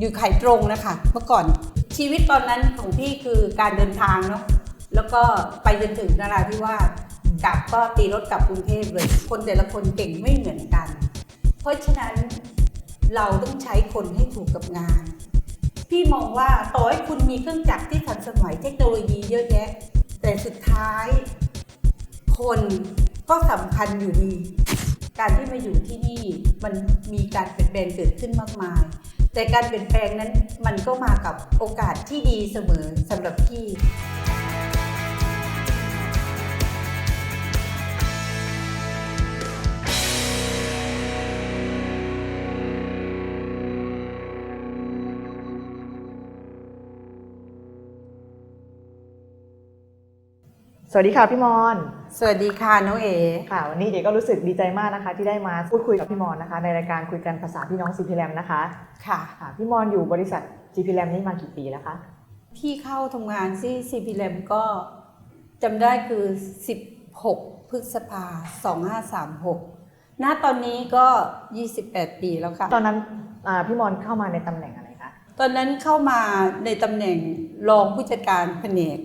อยู่ไข่ตรงนะคะ เมื่อก่อนชีวิตตอนนั้นของพี่คือการเดินทางเนาะแล้วก็ไปจนถึงนราธิวาสกลับก็ตีรถกลับกรุงเทพเลย คนแต่ละคนเก่งไม่เหมือนกัน เพราะฉะนั้นเราต้องใช้คนให้ถูกกับงาน พี่มองว่าต่อให้คุณมีเครื่องจักรที่ทันสมัยเทคโนโลยีเยอะแยะ แต่สุดท้าย คนก็สำคัญอยู่ดี การที่มาอยู่ที่นี่มันมีการเปลี่ยนแปลงเกิดขึ้นมากมาย แต่การเปลี่ยนแปลงนั้นมันก็มากับโอกาสที่ดีเสมอสำหรับพี่สวัสดีค่ะพี่มอน สวัสดีค่ะน้องเอค่ะวันนี้เอ๋ก็รู้สึกดีใจมากนะคะ ที่ได้มาพูดคุยกับพี่มอนนะคะ ในรายการคุยกันภาษาพี่น้องซีพีแรมนะคะค่ะค่ะพี่มอนอยู่บริษัท GP Ram นี่มากี่ปีแล้วคะพี่เข้าทำงานที่ CP l a m ก็จำได้คือ 16 พฤษภา 2536ณตอนนี้ก็ 28 ปีแล้วค่ะ ตอนนั้นอ่าพี่มอนเข้ามาในตำแหน่งอะไรคะตอนนั้นเข้ามาในตำแหน่งรองผู้จัดการแผนก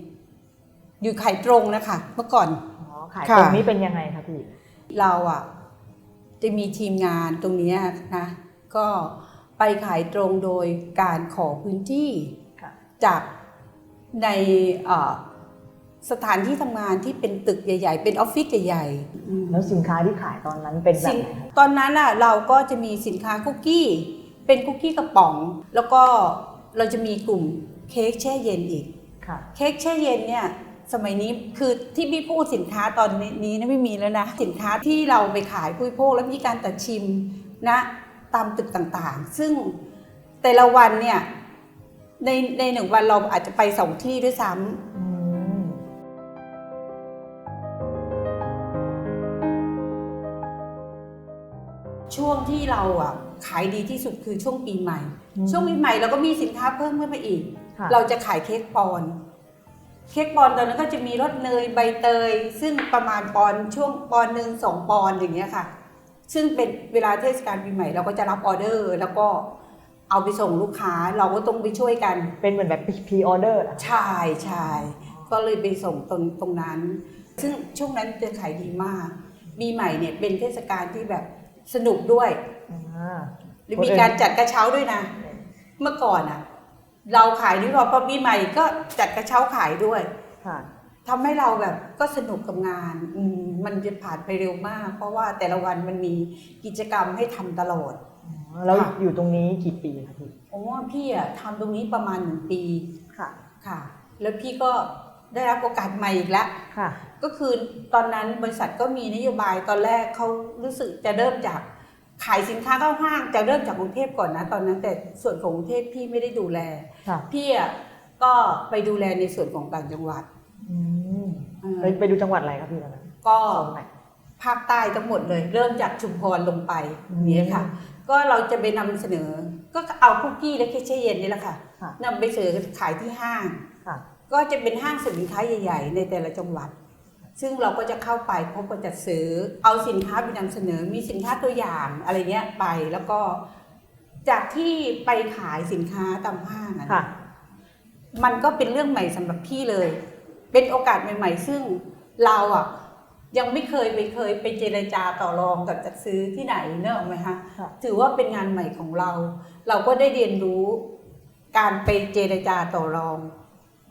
อยู่ไข่ตรงนะคะเมื่อก่อนอ๋อ ขายค่ะตรงนี้เป็นยังไงคะพี่ เราอะจะมีทีมงานตรงเนี้ยนะก็ไปขายตรงโดยการขอพื้นที่ค่ะจากในเอ่อสถานที่ทำงานที่เป็นตึกใหญ่ ๆ เป็นออฟฟิศใหญ่ๆอืมแล้วสินค้าที่ขายตอนนั้นเป็นแบบสินไหนคะตอนนั้นอะเราก็จะมีสินค้าคุกกี้ เป็นคุกกี้กระป๋อง แล้วก็เราจะมีกลุ่มเค้กแช่เย็นอีกค่ะเค้กแช่เย็นเนี่ย สมัยนี้คือที่พี่พูดสินค้าตอนนี้นะไม่มีแล้วนะ สินค้าที่เราไปขายผู้บริโภคแล้วมีการตัดชิมนะตามตึกต่างๆ ซึ่งแต่ละวันเนี่ยในในหนึ่งวันเราอาจจะไปสองที่ด้วยซ้ำอืมช่วงที่เราอะขายดีที่สุดคือช่วงปีใหม่ ช่วงปีใหม่เราก็มีสินค้าเพิ่มขึ้นมาอีกค่ะเราจะขายเค้กปอนด์ เค้กปอนด์ตอนนั้นก็จะมีรสเนยใบเตย ซึ่งประมาณปอนด์ช่วงปอนด์หนึ่งสองปอนด์อย่างเงี้ยค่ะ ซึ่งเป็นเวลาเทศกาลปีใหม่เราก็จะรับออเดอร์ แล้วก็เอาไปส่งลูกค้าเราก็ต้องไปช่วยกัน เป็นเหมือนแบบพรีออเดอร์ใช่ใช่ก็เลยไปส่งตรงตรงนั้น ซึ่งช่วงนั้นจะขายดีมากปีใหม่เนี่ยเป็นเทศกาลที่แบบสนุกด้วยอ่าหรือมีการจัดกระเช้าด้วยนะ เมื่อก่อนอะ เราขายนี่พอพอปีใหม่ก็จัดกระเช้าขายด้วยค่ะ ทำให้เราแบบก็สนุกกับงานอืมมันจะผ่านไปเร็วมาก เพราะว่าแต่ละวันมันมีกิจกรรมให้ทำตลอดอ๋อแล้วค่ะ อยู่ตรงนี้กี่ปีคะพี่โอ้พี่อะทำตรงนี้ประมาณหนึ่งปีค่ะค่ะ แล้วพี่ก็ได้รับโอกาสใหม่อีกแล้ว ค่ะ ก็คือตอนนั้นบริษัทก็มีนโยบายตอนแรกเขารู้สึกจะเริ่มจาก ขายสินค้าเข้าห้างจะเริ่มจากกรุงเทพก่อนนะตอนนั้น แต่ส่วนของกรุงเทพพี่ไม่ได้ดูแลค่ะพี่อะก็ไปดูแลในส่วนของต่างจังหวัดอืมเออไปไปดูจังหวัดอะไรครับพี่ตอนนั้นก็ตรงไหน ภาคใต้ทั้งหมดเลย เริ่มจากชุมพรลงไปอืม อย่างนี้ค่ะ ก็เราจะไปนำเสนอ ก็เอาคุกกี้และเค้กแช่เย็นนี่แหละค่ะค่ะนำไปเสนอขายที่ห้าง ค่ะก็จะเป็นห้างสินค้าใหญ่ ๆ ในแต่ละจังหวัด ซึ่งเราก็จะเข้าไปพบกับจัดซื้อ เอาสินค้าไปนำเสนอ มีสินค้าตัวอย่างอะไรเงี้ยไปแล้วก็ จากที่ไปขายสินค้าตามห้างอะนะค่ะ มันก็เป็นเรื่องใหม่สำหรับพี่เลย เป็นโอกาสใหม่ ๆ ซึ่งเราอะยังไม่เคยไปเคยไปเจรจาต่อรองกับจัดซื้อที่ไหนเนอะไหมคะค่ะถือว่าเป็นงานใหม่ของเรา เราก็ได้เรียนรู้การไปเจรจาต่อรอง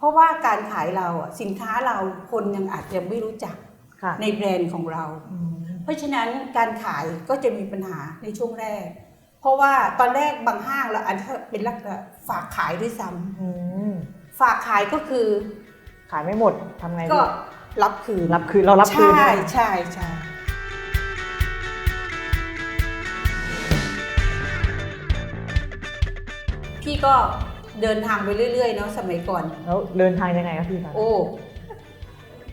เพราะว่าการขายเราอะสินค้าเราคนยังอาจจะไม่รู้จักค่ะในแบรนด์ของเราอืมเพราะฉะนั้นการขายก็จะมีปัญหาในช่วงแรก เพราะว่าตอนแรกบางห้างเราอาจจะเป็นลักษณะฝากขายด้วยซ้ำอืมฝากขายก็คือ ขายไม่หมดทำไงก็พี่รับคืนรับคืนเรารับคืนใช่ได้ใช่ใช่พี่ก็ เดินทางไปเรื่อยๆเนาะสมัยก่อน แล้วเดินทางยังไงครับพี่ตอนนั้นโอ้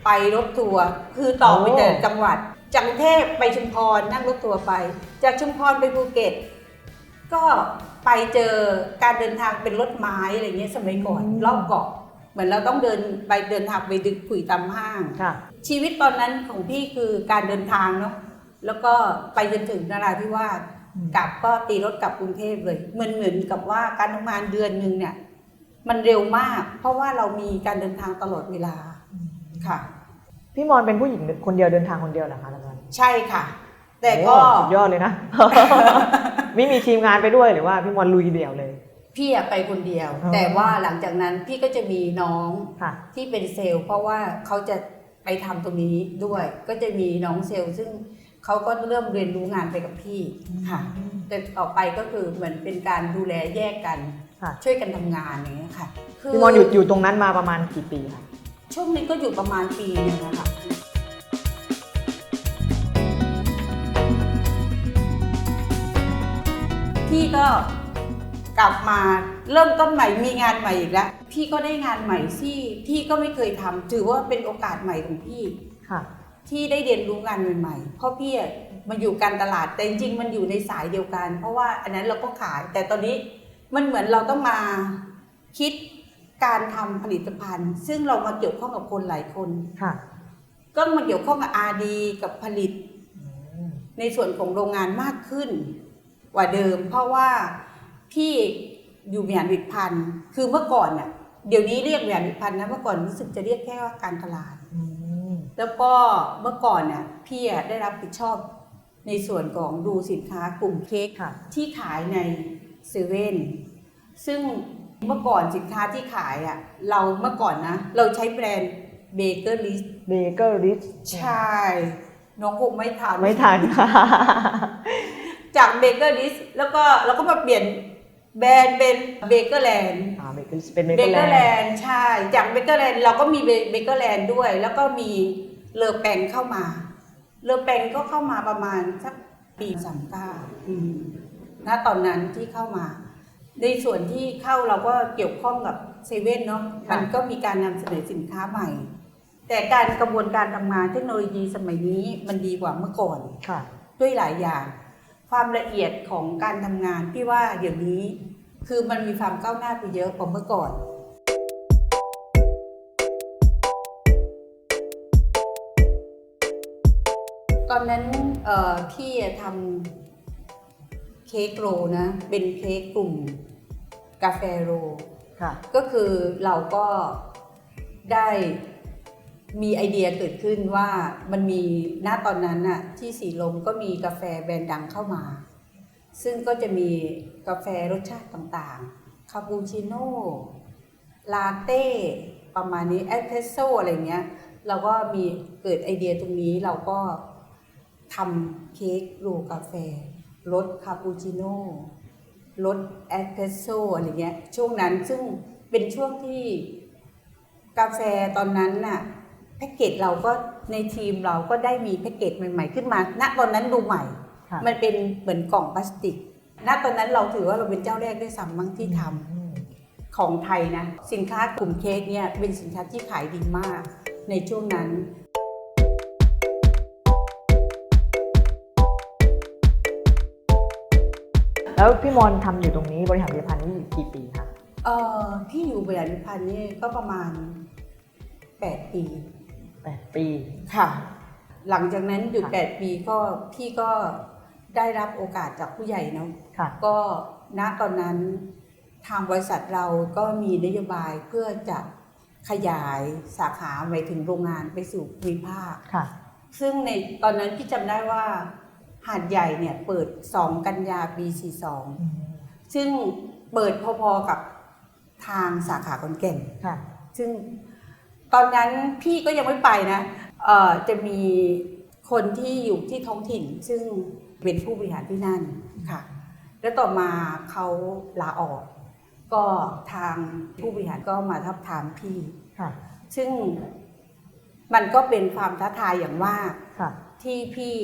ไปรถทัวร์คือต่อไปโอ้แต่จังหวัด จากกรุงเทพไปชุมพรนั่งรถทัวร์ไป จากชุมพรไปภูเก็ต ก็ไปเจอการเดินทางเป็นรถไม้อะไรเงี้ยสมัยก่อนรอบเกาะเหมือนเราต้องเดินไปเดินทางไปดึกผุยตามห้าง ค่ะ ชีวิตตอนนั้นของพี่คือการเดินทางเนาะแล้วก็ไปจนถึงนราธิวาสอืม กลับก็ตีรถกลับกรุงเทพเลยเหมือนเหมือนกับว่าการทำงานเดือนหนึ่งเนี่ย มันเร็วมาก เพราะว่าเรามีการเดินทางตลอดเวลาค่ะ พี่มอนเป็นผู้หญิงคนเดียวเดินทางคนเดียวเหรอคะตอนนั้นใช่ค่ะ แต่ก็โอ้สุดยอดเลยนะ ไม่มีทีมงานไปด้วยหรือว่าพี่มอนลุยเดี่ยวเลย พี่อะไปคนเดียวอ๋อแต่ว่าหลังจากนั้นพี่ก็จะมีน้องค่ะที่เป็นเซลล์ เพราะว่าเขาจะไปทำตรงนี้ด้วย ก็จะมีน้องเซลล์ซึ่ง เขาก็เริ่มเรียนรู้งานไปกับพี่ค่ะ แต่ต่อไปก็คือเหมือนเป็นการดูแลแยกกัน ค่ะช่วยกันทำงานอย่างเงี้ยค่ะคืพี่มอนอยู่อยู่ตรงนั้นมาประมาณกี่ปีคะช่วงนี้ก็อยู่ประมาณปีหนึงนะคะพี่ก็กลับมาเริ่มต้นใหม่มีงานใหม่อีกแล้วพี่ก็ได้งานใหม่ที่พี่ก็ไม่เคยทำถือว่าเป็นโอกาสใหม่ของพี่ ค่ะ ที่ได้เรียนรู้งานใหม่ๆ เพราะพี่อะมาอยู่การตลาดแต่จริงๆมันอยู่ในสายเดียวกัน เพราะว่าอันนั้นเราก็ขาย แต่ตอนนี้มันเหมือนเราต้องมาคิดการทำผลิตภัณฑ์ ซึ่งเรามาเกี่ยวข้องกับคนหลายคนค่ะ ก็มาเกี่ยวข้องกับ R&D กับผลิตอืมในส่วนของโรงงานมากขึ้น กว่าเดิม เพราะว่าพี่อยู่บริหารผลิตภัณฑ์ คือเมื่อก่อนน่ะเดี๋ยวนี้เรียกบริหารผลิตภัณฑ์นะเมื่อก่อนรู้สึกจะเรียกแค่ว่าการตลาดอืม แล้วก็เมื่อก่อนเนี่ยพี่อะได้รับผิดชอบในส่วนของดูสินค้ากลุ่มเค้กค่ะ ที่ขายในเซเว่นซึ่งเมื่อก่อนสินค้าที่ขายอะเราเมื่อก่อนนะ เราใช้แบรนด์เบเกอร์ลิสเบเกอร์ริชใช่ น้องคงไม่ทันไม่ทันค่ะ จากเบเกอร์ลิสแล้วก็เราก็มาเปลี่ยนแบรนด์เป็นเบเกอร์แลนด์อ่าเบเกอร์เป็นเบเบเกอร์เกอร์แลแลนด์นด์ใช่ จากเบเกอร์แลนด์เราก็มีเบเกอร์แลนด์ด้วย แล้วก็มี เลอแปงเข้ามา เลอแปงก็เข้ามาประมาณสักปีสามเก้าณตอนนั้นที่เข้ามา ในส่วนที่เข้าเราก็เกี่ยวข้องกับเซเว่นเนาะค่ะมันก็มีการนำเสนอสินค้าใหม่ แต่การกระบวนการทำงานเทคโนโลยีสมัยนี้มันดีกว่าเมื่อก่อนค่ะ ด้วยหลายอย่าง ความละเอียดของการทำงานพี่ว่าเดี๋ยวนี้คือมันมีความก้าวหน้าไปเยอะกว่าเมื่อก่อน ตอนนั้นเอ่อพี่อะทำเค้กโรลนะ เป็นเค้กกลุ่มกาแฟโรลค่ะ ก็คือเราก็ได้มีไอเดียเกิดขึ้นว่ามันมีณตอนนั้นน่ะที่สีลมก็มีกาแฟแบรนด์ดังเข้ามา ซึ่งก็จะมีกาแฟรสชาติต่างๆ คาปูชิโน่ ลาเต้ ประมาณนี้เอสเพรสโซอะไรเงี้ย เราก็มีเกิดไอเดียตรงนี้เราก็ ทำเค้กโรลกาแฟรสคาปูชิโน่รสเอสเพรสโซอะไรเงี้ยช่วงนั้นซึ่งเป็นช่วงที่กาแฟตอนนั้นน่ะแพ็กเกจเราก็ในทีมเราก็ได้มีแพ็กเกจใหม่ ๆ ขึ้นมา ณตอนนั้นดูใหม่ค่ะมันเป็นเหมือนกล่องพลาสติก ณตอนนั้นเราถือว่าเราเป็นเจ้าแรกด้วยซ้ำมั้งที่ทำอืมของไทยนะ สินค้ากลุ่มเค้กเนี่ยเป็นสินค้าที่ขายดีมากในช่วงนั้น แล้วพี่มอนทำอยู่ตรงนี้บริหารผลิตภัณฑ์นี่อยู่กี่ปีคะเอ่อพี่อยู่บริหารพันธ์นี่ก็ประมาณ 8 ปี แปดปี ค่ะ หลังจากนั้นอยู่ค่ะ 8 ปีก็พี่ก็ได้รับโอกาสจากผู้ใหญ่เนาะค่ะ ก็ณตอนนั้นทางบริษัทเราก็มีนโยบายเพื่อจะขยายสาขาไปถึงโรงงานไปสู่ภูมิภาค ค่ะ ซึ่งในตอนนั้นพี่จำได้ว่า หาดใหญ่เนี่ยเปิด 2 กันยาปี 42 ซึ่งเปิดพอๆกับทางสาขาขอนแก่นค่ะ ซึ่งตอนนั้นพี่ก็ยังไม่ไปนะเอ่อจะมีคนที่อยู่ที่ท้องถิ่น ซึ่งเป็นผู้บริหารที่นั่นค่ะ แล้วต่อมาเขาลาออก ก็ทางผู้บริหารก็มาทับทามพี่ ค่ะ ซึ่งมันก็เป็นความท้าทายอย่างมากค่ะ ที่พี่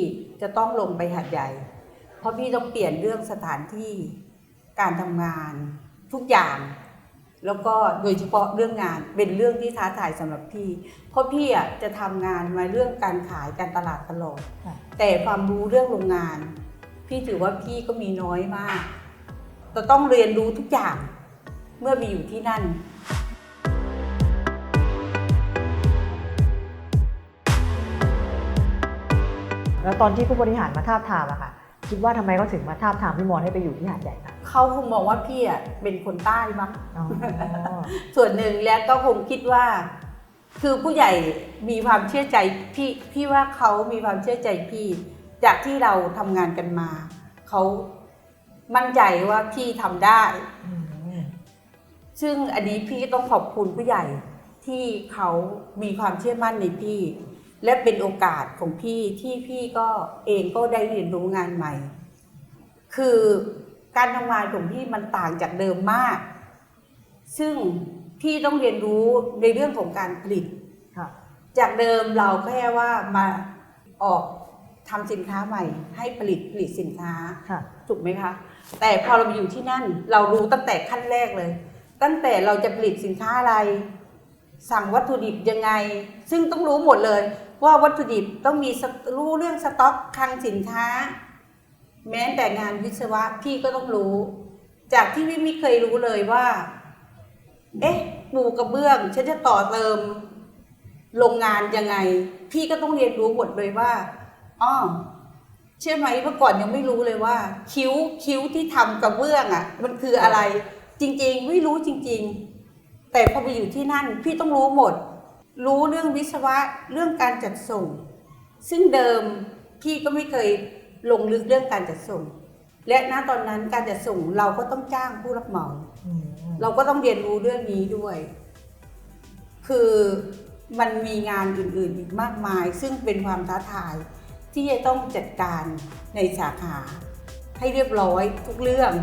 จะต้องลงไปหัดใหญ่ เพราะพี่ต้องเปลี่ยนเรื่องสถานที่การทำงานทุกอย่าง แล้วก็โดยเฉพาะเรื่องงานเป็นเรื่องที่ท้าทายสำหรับพี่ เพราะพี่อะจะทำงานมาเรื่องการขายการตลาดตลอดแต่ความรู้เรื่องโรงงาน พี่ถือว่าพี่ก็มีน้อยมากจะต้องเรียนรู้ทุกอย่างเมื่อไปอยู่ที่นั่น แล้วตอนที่ผู้บริหารมาทาบทามอะค่ะกคิดว่าทำไมเขาถึงมาทาบทามพี่มอนให้ไปอยู่ที่หาดใหญ่คะเขาคงมองว่าพี่อะเป็นคนใต้มั้งอ๋อส่วนหนึ่งแล้วก็คงคิดว่า คือผู้ใหญ่มีความเชื่อใจพี่พี่ว่าเขามีความเชื่อใจพี่ จากที่เราทำงานกันมาเขามั่นใจว่าพี่ทำได้อืมซึ่งอันนี้พี่ก็ต้องขอบคุณผู้ใหญ่ที่เขามีความเชื่อมั่นในพี่ และเป็นโอกาสของพี่ที่พี่ก็เองก็ได้เรียนรู้งานใหม่ คือการทำงานของพี่มันต่างจากเดิมมาก ซึ่งพี่ต้องเรียนรู้ในเรื่องของการผลิตค่ะจากเดิมเราแค่ว่ามาออกทำสินค้าใหม่ ให้ผลิตผลิตสินค้าค่ะถูกไหมคะ แต่พอเราไปอยู่ที่นั่นเรารู้ตั้งแต่ขั้นแรกเลย ตั้งแต่เราจะผลิตสินค้าอะไร สั่งวัตถุดิบยังไง ซึ่งต้องรู้หมดเลย ว่าวัตถุดิบต้องมีรู้เรื่องสต็อกคลังสินค้า แม้แต่งานวิศวะพี่ก็ต้องรู้ จากที่พี่ไม่เคยรู้เลยว่า เอ๊ะปูกระเบื้องฉันจะต่อเติมโรงงานยังไง พี่ก็ต้องเรียนรู้หมดเลยว่าอ๋อเชื่อไหมเมื่อก่อนยังไม่รู้เลยว่า คิ้วคิ้วที่ทำกระเบื้องอะ่ะ มันคืออะไร จริง ๆ ไม่รู้จริง ๆ แต่พอไปอยู่ที่นั่น พี่ต้องรู้หมด รู้เรื่องวิศวะเรื่องการจัดส่ง ซึ่งเดิมพี่ก็ไม่เคยลงลึกเรื่องการจัดส่ง และณตอนนั้นการจัดส่งเราก็ต้องจ้างผู้รับเหมาอืมเราก็ต้องเรียนรู้เรื่องนี้ด้วย คือมันมีงานอื่นๆอีกมากมาย ซึ่งเป็นความท้าทาย ที่จะต้องจัดการในสาขาให้เรียบร้อยทุกเรื่อง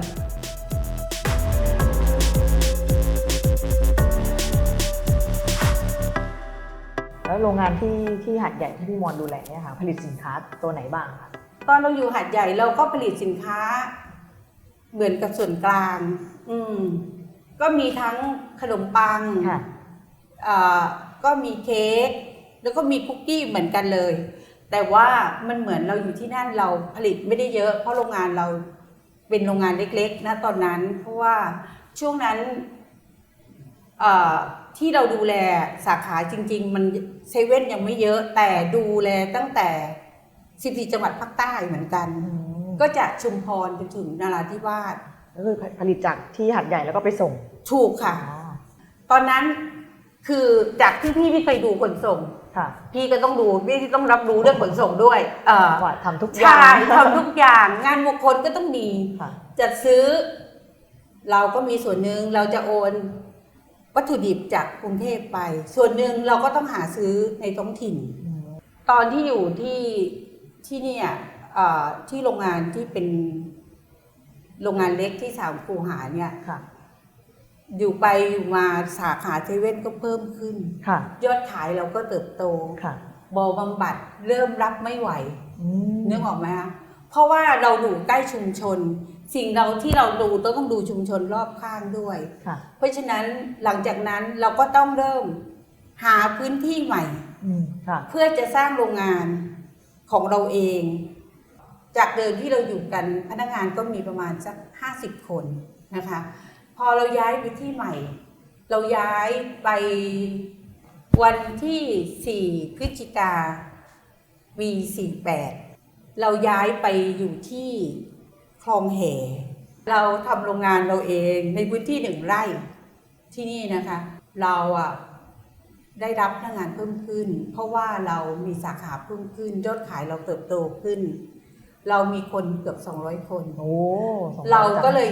แล้วโรงงานที่ที่หาดใหญ่ที่พี่มอนดูแลเนี่ยค่ะผลิตสินค้าตัวไหนบ้างคะตอนเราอยู่หัดใหญ่เราก็ผลิตสินค้า เหมือนกับส่วนกลาง อืม ก็มีทั้งขนมปังค่ะอ่าก็มีเค้กแล้วก็มีคุกกี้เหมือนกันเลย แต่ว่ามันเหมือนเราอยู่ที่นั่นเราผลิตไม่ได้เยอะ เพราะโรงงานเราเป็นโรงงานเล็กๆนะตอนนั้น เพราะว่าช่วงนั้นเอ่อ ที่เราดูแลสาขาจริง ๆ มันเซเว่นยังไม่เยอะแต่ดูแลตั้งแต่ 14 จังหวัดภาคใต้เหมือนกันอืมก็จากชุมพรไปถึงนาราธิวาสก็คือผลิตจากที่หาดใหญ่แล้วก็ไปส่ง ถูกค่ะอ๋อตอนนั้นคือจากที่พี่ไม่เคยดูขนส่งค่ะพี่ก็ต้องดูพี่ต้องรับรู้เรื่องขนส่งด้วยเออว่าทำทุกอย่าใช่งทำทุกอย่าง งานมงคลก็ต้องมีค่ะจัดซื้อ เราก็มีส่วนหนึ่งเราจะโอน วัตถุดิบจากกรุงเทพไป ส่วนหนึ่งเราก็ต้องหาซื้อในท้องถิ่นอืมตอนที่อยู่ที่ที่เนี่ยเอ่อที่โรงงานที่เป็นโรงงานเล็กที่สามคูหาเนี่ยค่ะ อยู่ไปอยู่มาสาขาเซเว่นก็เพิ่มขึ้นค่ะ ยอดขายเราก็เติบโตค่ะบอบำบัดเริ่มรับไม่ไหวอืมนึกออกไหมคะเพราะว่าเราอยู่ใกล้ชุมชน สิ่งเราที่เราดูต้องต้องดูชุมชนรอบข้างด้วย ค่ะ เพราะฉะนั้นหลังจากนั้นเราก็ต้องเริ่มหาพื้นที่ใหม่ อืมค่ะ เพื่อจะสร้างโรงงานของเราเอง จากเดิมที่เราอยู่กันพนักงานก็มีประมาณสักห้าสิบคนนะคะ พอเราย้ายไปที่ใหม่ เราย้ายไปวันที่สี่พฤศจิกาปีสี่แปดเราย้ายไปอยู่ที่ คลองแห่ เราทำโรงงานเราเองในพื้นที่หนึ่งไร่ที่นี่นะคะ เราอะได้รับพนักงานเพิ่มขึ้น เพราะว่าเรามีสาขาเพิ่มขึ้นยอดขายเราเติบโตขึ้น เรามีคนเกือบ 200 คน โอ้สองร้อยเราก็จังเลย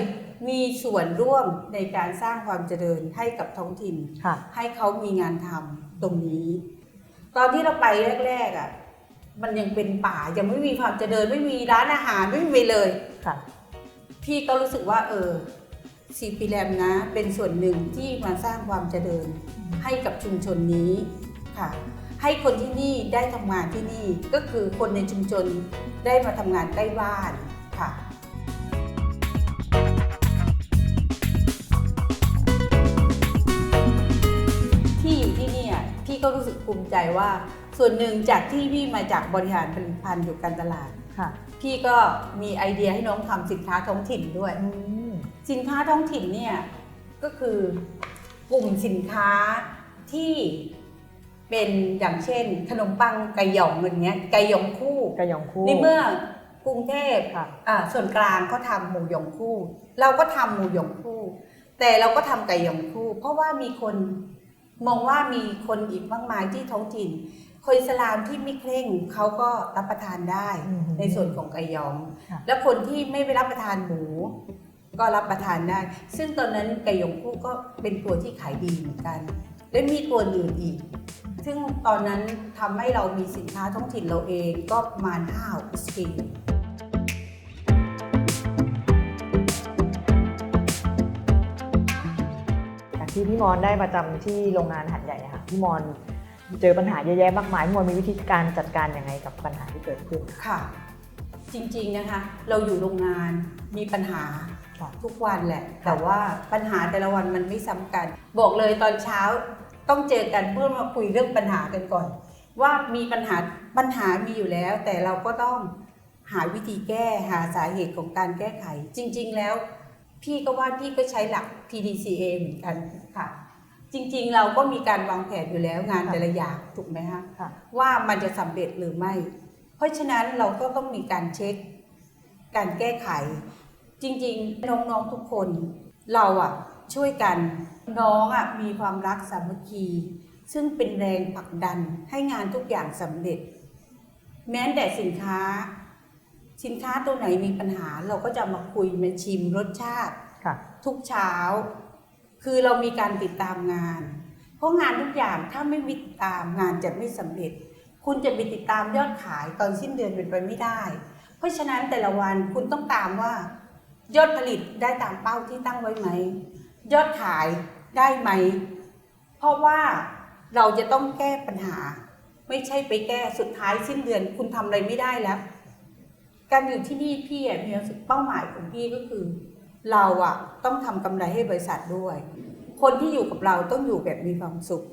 มีส่วนร่วมในการสร้างความเจริญให้กับท้องถิ่น ค่ะ ให้เขามีงานทำตรงนี้ ตอนที่เราไปแรกๆอะ มันยังเป็นป่ายังไม่มีความเจริญไม่มีร้านอาหารไม่มีเลย ค่ะ พี่ก็รู้สึกว่า เออซีพีแรมนะ เป็นส่วนหนึ่งที่มาสร้างความเจริญให้กับชุมชนนี้ค่ะ ให้คนที่นี่ได้ทำงานที่นี่ก็คือคนในชุมชนได้มาทำงานใกล้บ้านค่ะที่อยู่ที่นี่พี่ก็รู้สึกภูมิใจว่าส่วนหนึ่งจากที่พี่มาจากบริหารผลิตภัณฑ์อยู่การตลาด พี่ก็มีไอเดียให้น้องทำสินค้าท้องถิ่นด้วยอืมสินค้าท้องถิ่นเนี่ยก็คือกลุ่มสินค้าที่เป็นอย่างเช่น ขนมปังไก่หยองอย่างเงี้ยไก่หยองคู่กระหยองคู่ในเมื่อกรุงเทพค่ะอ่าส่วนกลางก็ทำหมูหยองคู่ เราก็ทำหมูหยองคู่ แต่เราก็ทำไก่หยองคู่ เพราะว่ามีคนมองว่ามีคนอีกมากมายที่ท้องถิ่น คนอิสลามที่ไม่เคร่งเขาก็รับประทานได้อืมในส่วนของไก่หยอง ค่ะ แล้วคนที่ไม่ไปรับประทานหมู ก็รับประทานได้ ซึ่งตอนนั้นไก่หยองคู่ก็เป็นตัวที่ขายดีเหมือนกัน และมีตัวอื่นอีก ซึ่งตอนนั้นทำให้เรามีสินค้าท้องถิ่นเราเองก็ประมาณ5 SKU จากที่พี่มอนได้ประจำที่โรงงานหัดใหญ่อะค่ะพี่มอน เจอปัญหาเยอะแยะมากมายพี่มอนมีวิธีการจัดการยังไงกับปัญหาที่เกิดขึ้น ค่ะ จริงๆนะคะ เราอยู่โรงงานมีปัญหาค่ะทุกวันแหละ แต่ว่าปัญหาแต่ละวันมันไม่ซ้ำกัน บอกเลยตอนเช้าต้องเจอกันเพื่อมาคุยเรื่องปัญหากันก่อน ว่ามีปัญหาปัญหามีอยู่แล้ว แต่เราก็ต้องหาวิธีแก้หาสาเหตุของการแก้ไข จริง ๆ แล้ว พี่ก็ว่าพี่ก็ใช้หลัก PDCA เหมือนกันค่ะ จริงๆ เราก็มีการวางแผนอยู่แล้วงานค่ะแต่ละอย่างถูกไหมคะค่ะว่ามันจะสำเร็จหรือไม่ เพราะฉะนั้นเราก็ต้องมีการเช็ค การแก้ไข จริงๆ น้องๆทุกคนเราอะช่วยกันน้องอะมีความรักสามัคคี ซึ่งเป็นแรงผลักดันให้งานทุกอย่างสำเร็จ แม้แต่สินค้า สินค้าตัวไหนมีปัญหาเราก็จะมาคุยมาชิมรสชาติค่ะทุกเช้า คือเรามีการติดตามงาน เพราะงานทุกอย่างถ้าไม่มีติดตามงานจะไม่สำเร็จ คุณจะไปติดตามยอดขายตอนสิ้นเดือนเป็นไปไม่ได้ เพราะฉะนั้นแต่ละวันคุณต้องตามว่า ยอดผลิตได้ตามเป้าที่ตั้งไว้ไหม ยอดขายได้ไหม เพราะว่าเราจะต้องแก้ปัญหา ไม่ใช่ไปแก้สุดท้ายสิ้นเดือน คุณทำอะไรไม่ได้แล้ว การอยู่ที่นี่พี่มีความสึกเป้าหมายของพี่ก็คือ เราอะต้องทำกำไรให้บริษัทด้วย คนที่อยู่กับเราต้องอยู่แบบมีความสุข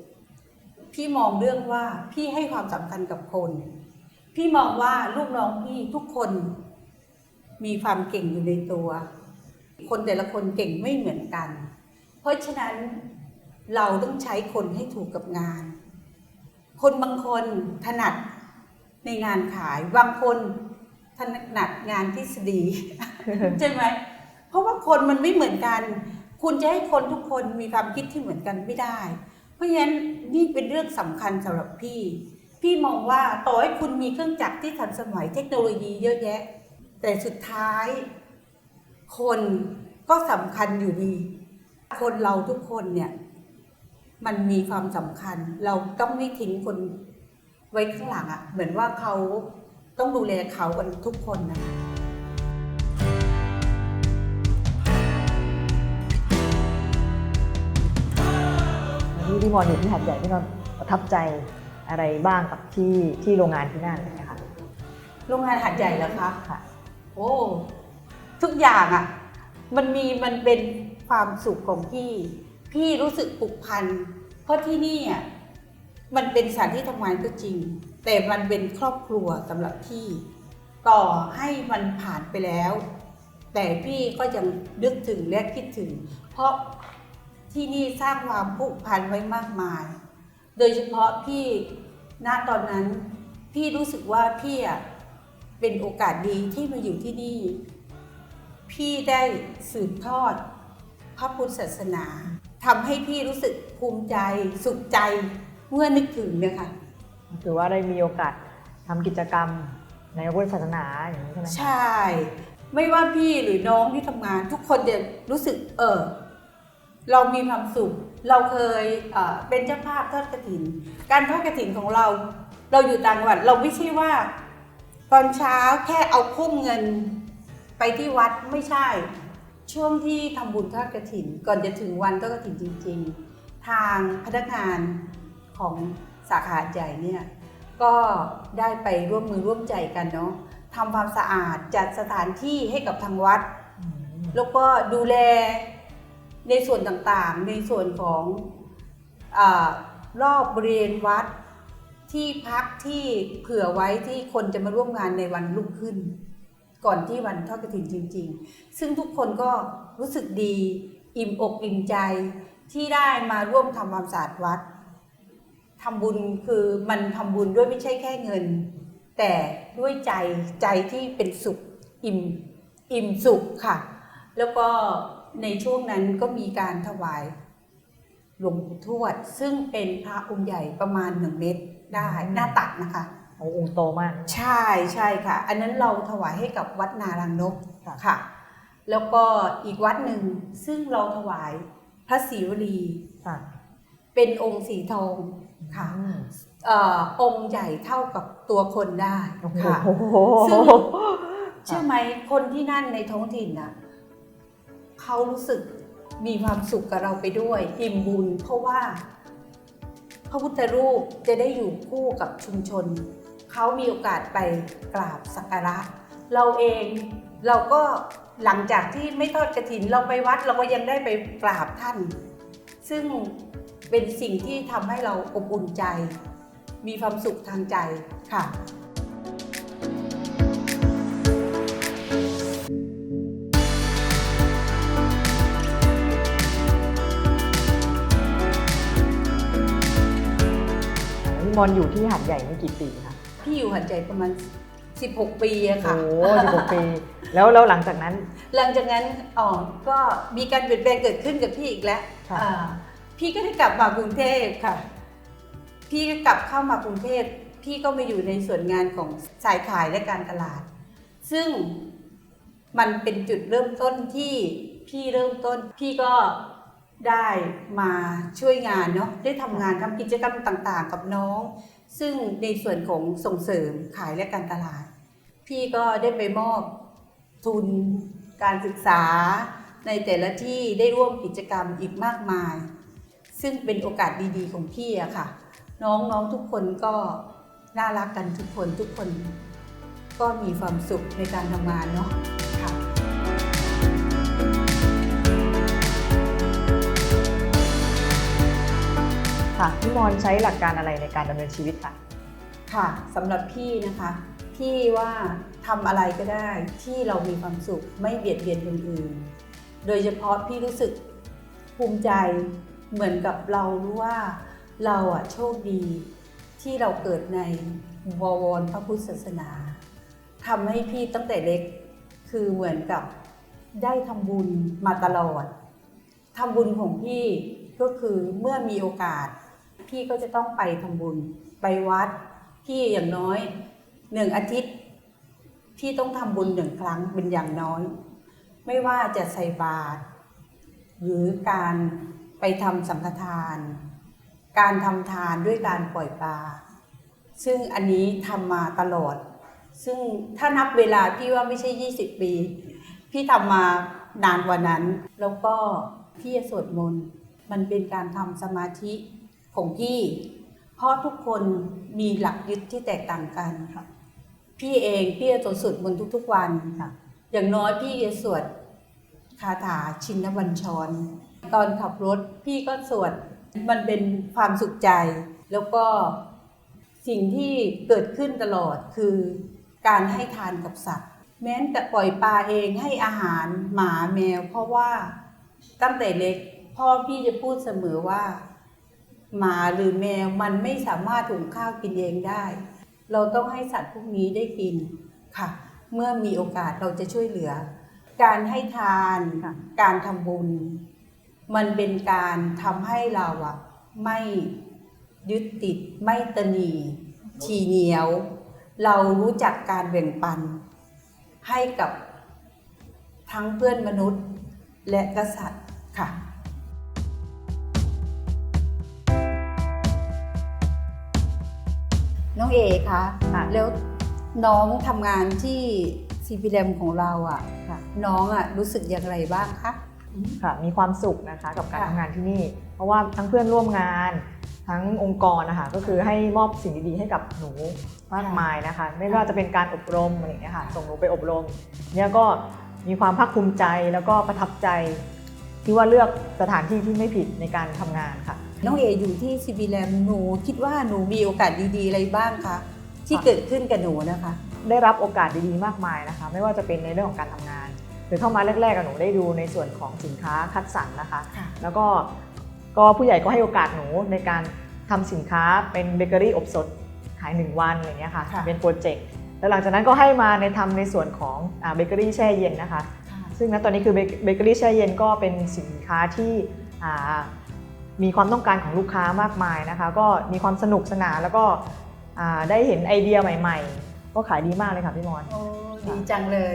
พี่มองเรื่องว่าพี่ให้ความสำคัญกับคน พี่มองว่าลูกน้องพี่ทุกคนมีความเก่งอยู่ในตัว คนแต่ละคนเก่งไม่เหมือนกัน เพราะฉะนั้นเราต้องใช้คนให้ถูกกับงาน คนบางคนถนัดในงานขาย บางคนถนัดงานทฤษฎีใช่ไหม เพราะว่าคนมันไม่เหมือนกัน คุณจะให้คนทุกคนมีความคิดที่เหมือนกันไม่ได้ เพราะฉะนั้นนี่เป็นเรื่องสำคัญสำหรับพี่ พี่มองว่าต่อให้คุณมีเครื่องจักรที่ทันสมัยเทคโนโลยีเยอะแยะ แต่สุดท้าย คนก็สำคัญอยู่ดี คนเราทุกคนเนี่ยมันมีความสำคัญ เราต้องไม่ทิ้งคนไว้ข้างหลังอะ่ะ เหมือนว่าเขาต้องดูแลเขากันทุกคนนะคะ พี่มอนอยู่ที่หัดใหญ่พี่มอนประทับใจอะไรบ้างกับที่ที่โรงงานที่นั่นนะคะโรงงานหัดใหญ่แล้วคะค่ะ โอ้ทุกอย่างอะ่ะมันมีมันเป็นความสุขของพี่ พี่รู้สึกผูกพัน เพราะที่นี่อะมันเป็นสถานที่ทำงานก็จริง แต่มันเป็นครอบครัวสำหรับพี่ ต่อให้มันผ่านไปแล้ว แต่พี่ก็ยังนึกถึงและคิดถึง เพราะ ที่นี่สร้างความผูกพันไว้มากมาย โดยเฉพาะพี่ณตอนนั้น พี่รู้สึกว่าพี่อะเป็นโอกาสดีที่มาอยู่ที่นี่ พี่ได้สืบทอด พระพุทธศาสนาทำให้พี่รู้สึกภูมิใจสุขใจเมื่อนึกถึงเนี่ยค่ะถือว่าได้มีโอกาสทำกิจกรรมในพระพุทธศาสนาอย่างนี้ใช่ไหมใช่ ไม่ว่าพี่หรือน้องที่ทำงาน ทุกคนจะรู้สึกเออ เรามีความสุข เราเคยเป็นเจ้าภาพทอดกระถิน การทอดกระถินของเรา เราอยู่ต่างจังหวัดเราไม่ใช่ว่า ตอนเช้าแค่เอาพุ่มเงินไปที่วัดไม่ใช่ ช่วงที่ทำบุญทอดกระถิน ก่อนจะถึงวันทอดกระถินจริง ๆ ทางพนักงานของสาขาใหญ่เนี่ยก็ได้ไปร่วมมือร่วมใจกันเนาะทำความสะอาดจัดสถานที่ให้กับทางวัด แล้วก็ดูแล ในส่วนต่างๆ ในส่วนของอรอบบริเวณวัดที่พักที่เผื่อไว้ที่คนจะมาร่วมงานในวันรุ่งขึ้น ก่อนที่วันทอดกระถินจริง ๆ ซึ่งทุกคนก็รู้สึกดี อิ่มอกอิ่มใจที่ได้มาร่วมทำความสะอาดวัดทำบุญคือมันทำบุญด้วยไม่ใช่แค่เงิน แต่ด้วยใจใจที่เป็นสุข อิ่มอิ่มสุขค่ะ แล้วก็ ในช่วงนั้นก็มีการถวายหลวงปู่ทวด ซึ่งเป็นพระองค์ใหญ่ประมาณหนึ่งเมตรได้หน้าตักนะคะ โอ้องค์โตมาก ใช่ใช่ค่ะ อันนั้นเราถวายให้กับวัดนารังนกค่ะค่ะแล้วก็อีกวัดหนึ่งซึ่งเราถวายพระศรีวลีค่ะเป็นองค์สีทองค่ะอืมเอ่อองค์ใหญ่เท่ากับตัวคนได้โอ้โหค่ะซึ่งเชื่อไหมคนที่นั่นในท้องถิ่นน่ะ เขารู้สึกมีความสุขกับเราไปด้วยอิ่มบุญ เพราะว่า พระพุทธรูปจะได้อยู่คู่กับชุมชน เขามีโอกาสไปกราบสักการะ เราเองเราก็หลังจากที่ไม่ทอดกระถินเราไปวัดเราก็ยังได้ไปกราบท่าน ซึ่งเป็นสิ่งที่ทำให้เราอบอุ่นใจ มีความสุขทางใจค่ะ มอนอยู่ที่หัดใหญ่นี่กี่ปีคะพี่อยู่หัดใจประมาณ 16 ปีอะโอ้ค่ะสิบหกปี แล้วแล้วหลังจากนั้น หลังจากนั้นอ๋อก็มีการเปลี่ยนแปลงเกิดขึ้นกับพี่อีกแล้วค่ะ อ่าพี่ก็ได้กลับมากรุงเทพค่ะ พี่ก็กลับเข้ามากรุงเทพพี่ก็มาอยู่ในส่วนงานของสายขายและการตลาด ซึ่งมันเป็นจุดเริ่มต้นที่พี่เริ่มต้น พี่ก็ ได้มาช่วยงานเนาะได้ทำงานทำกิจกรรมต่างๆ กับน้อง ซึ่งในส่วนของส่งเสริมขายและการตลาด พี่ก็ได้ไปมอบทุนการศึกษาในแต่ละที่ได้ร่วมกิจกรรมอีกมากมาย ซึ่งเป็นโอกาสดีๆของพี่อะค่ะ น้องๆทุกคนก็น่ารักกันทุกคนทุกคน ก็มีความสุขในการทำงานเนาะค่ะ ค่ะพี่มอนใช้หลักการอะไรในการดำเนินชีวิตคะค่ะสำหรับพี่นะคะพี่ว่าทำอะไรก็ได้ที่เรามีความสุขไม่เบียดเบียนคนอื่น โดยเฉพาะพี่รู้สึกภูมิใจเหมือนกับเรารู้ว่าเราอะโชคดี ที่เราเกิดในบวรพระพุทธศาสนาทำให้พี่ตั้งแต่เล็กคือเหมือนกับได้ทำบุญมาตลอดทำบุญของพี่ก็คือเมื่อมีโอกาส พี่ก็จะต้องไปทำบุญ ไปวัด พี่อย่างน้อยหนึ่งอาทิตย์ พี่ต้องทำบุญหนึ่งครั้งเป็นอย่างน้อย ไม่ว่าจะใส่บาตรหรือการไปทำสังฆทาน การทำทานด้วยการปล่อยปลาซึ่งอันนี้ทำมาตลอด ซึ่งถ้านับเวลาพี่ว่าไม่ใช่ 20 ปี พี่ทำมานานกว่านั้น แล้วก็พี่จะสวดมนต์มันเป็นการทำสมาธิ ของพี่ เพราะทุกคนมีหลักยึดที่แตกต่างกันพี่เองพี่จะสวดมนต์ทุก ๆ วันค่ะ อย่างน้อยพี่จะสวดคาถาชินบัญชร ตอนขับรถพี่ก็สวดมันเป็นความสุขใจ แล้วก็สิ่งที่เกิดขึ้นตลอดคือการให้ทานกับสัตว์ แม้แต่ปล่อยปลาเองให้อาหารหมาแมว เพราะว่าตั้งแต่เล็กพ่อพี่จะพูดเสมอว่า หมาหรือแมวมันไม่สามารถถุงข้าวกินเองได้ เราต้องให้สัตว์พวกนี้ได้กินค่ะ เมื่อมีโอกาสเราจะช่วยเหลือ การให้ทานค่ะการทำบุญ มันเป็นการทำให้เราอะไม่ยึดติดไม่ตนีทีเหนียว เรารู้จักการแบ่งปัน ให้กับทั้งเพื่อนมนุษย์และกษัตริย์ค่ะ น้องเอคะค่ะ แล้วน้องทำงานที่ซีพีแรมของเราอะ ค่ะ น้องอะรู้สึกอย่างไรบ้างคะ ค่ะมีความสุขนะคะกับการค่ะ ทำงานที่นี่ เพราะว่าทั้งเพื่อนร่วมงาน ทั้งองค์กรนะคะก็คือให้มอบสิ่งดีๆให้กับหนูมากมายนะคะ ไม่ว่าจะเป็นการอบรมอะไรอย่างเงี้ยค่ะส่งหนูไปอบรมเนี่ยก็มีความภาคภูมิใจแล้วก็ประทับใจ ที่ว่าเลือกสถานที่ที่ไม่ผิดในการทำงานค่ะ น้องเออยู่ที่ซีพีแรมหนูคิดว่าหนูมีโอกาสดีๆอะไรบ้างคะที่ค่ะเกิดขึ้นกับหนูนะคะ ได้รับโอกาสดีๆมากมายนะคะ ไม่ว่าจะเป็นในเรื่องของการทำงาน หรือเข้ามาแรกๆกับหนูได้ดูในส่วนของสินค้าคัดสรรนะคะค่ะแล้วก็ก็ผู้ใหญ่ก็ให้โอกาสหนูในการทำสินค้าเป็นเบเกอรี่อบสดขาย 1 วันอะไรเงี้ยค่ะค่ะเป็นโปรเจกต์แล้วหลังจากนั้นก็ให้มาในทำในส่วนของเบเกอรี่แช่เย็นนะคะ ซึ่งณตอนนี้คือเบเกอรี่แช่เย็นก็เป็นสินค้าที่อ่า มีความต้องการของลูกค้ามากมายนะคะ ก็มีความสนุกสนานแล้วก็อ่าได้เห็นไอเดียใหม่ ๆ ก็ขายดีมากเลยค่ะพี่มอนโอ้ดีจังเลย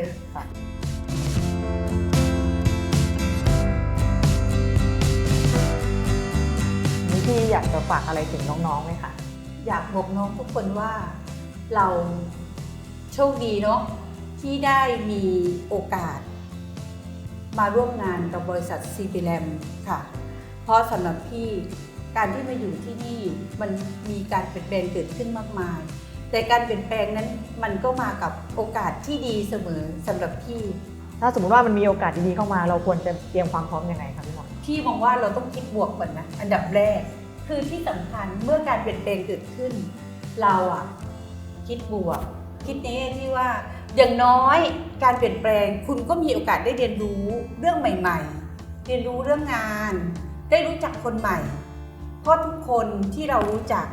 นี่พี่อยากจะฝากอะไรถึงน้องๆไหมคะอยากบอกน้องทุกคนว่าเราโชคดีเนาะที่ได้มีโอกาส มาร่วมงานกับบริษัทซีพีแลมค่ะเพ ราะสำหรับพี่การที่มาอยู่ที่นี่มันมีการเปลี่ยนแปลงเกิดขึ้นมากมาย แต่การเปลี่ยนแปลงนั้นมันก็มากับโอกาสที่ดีเสมอสำหรับพี่ ถ้าสมมติว่ามันมีโอกาสดีๆเข้ามา เราควรจะเตรียมความพร้อมยังไงคะพี่มอนพี่มองว่าเราต้องคิดบวกก่อนนะอันดับแรก คือที่สำคัญเมื่อการเปลี่ยนแปลงเกิดขึ้น เราอะคิดบวก คิดในแง่ที่ว่า อย่างน้อยการเปลี่ยนแปลงคุณก็มีโอกาสได้เรียนรู้เรื่องใหม่ ๆ เรียนรู้เรื่องงาน ได้รู้จักคนใหม่ เพราะทุกคนที่เรารู้จัก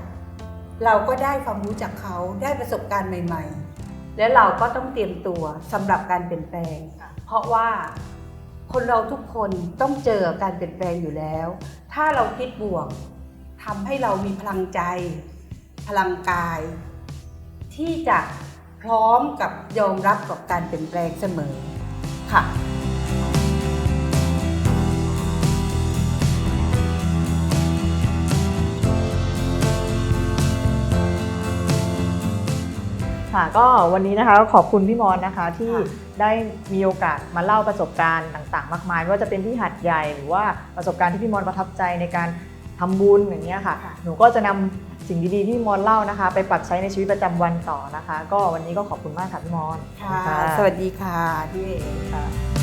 เราก็ได้ความรู้จากเขาได้ประสบการณ์ใหม่ ๆ และเราก็ต้องเตรียมตัวสำหรับการเปลี่ยนแปลง เพราะว่าคนเราทุกคนต้องเจอการเปลี่ยนแปลงอยู่แล้ว ถ้าเราคิดบวกทำให้เรามีพลังใจ พลังกาย ที่จะพร้อมกับยอมรับกับการเปลี่ยนแปลงเสมอค่ะ ค่ะก็วันนี้นะคะก็ขอบคุณพี่มอนนะคะที่ค่ะได้มีโอกาสมาเล่าประสบการณ์ต่าง ๆ มากมายไม่ว่าจะเป็นที่หัดใหญ่หรือว่าประสบการณ์ที่พี่มอนประทับใจในการทำบุญอย่างเงี้ยค่ะค่ะหนูก็จะนำสิ่งดีๆที่พี่มอนเล่านะคะ ไปปรับใช้ในชีวิตประจำวันต่อนะคะ ก็วันนี้ก็ขอบคุณมากค่ะพี่มอนค่ะค่ะสวัสดีค่ะพี่เอค่ะ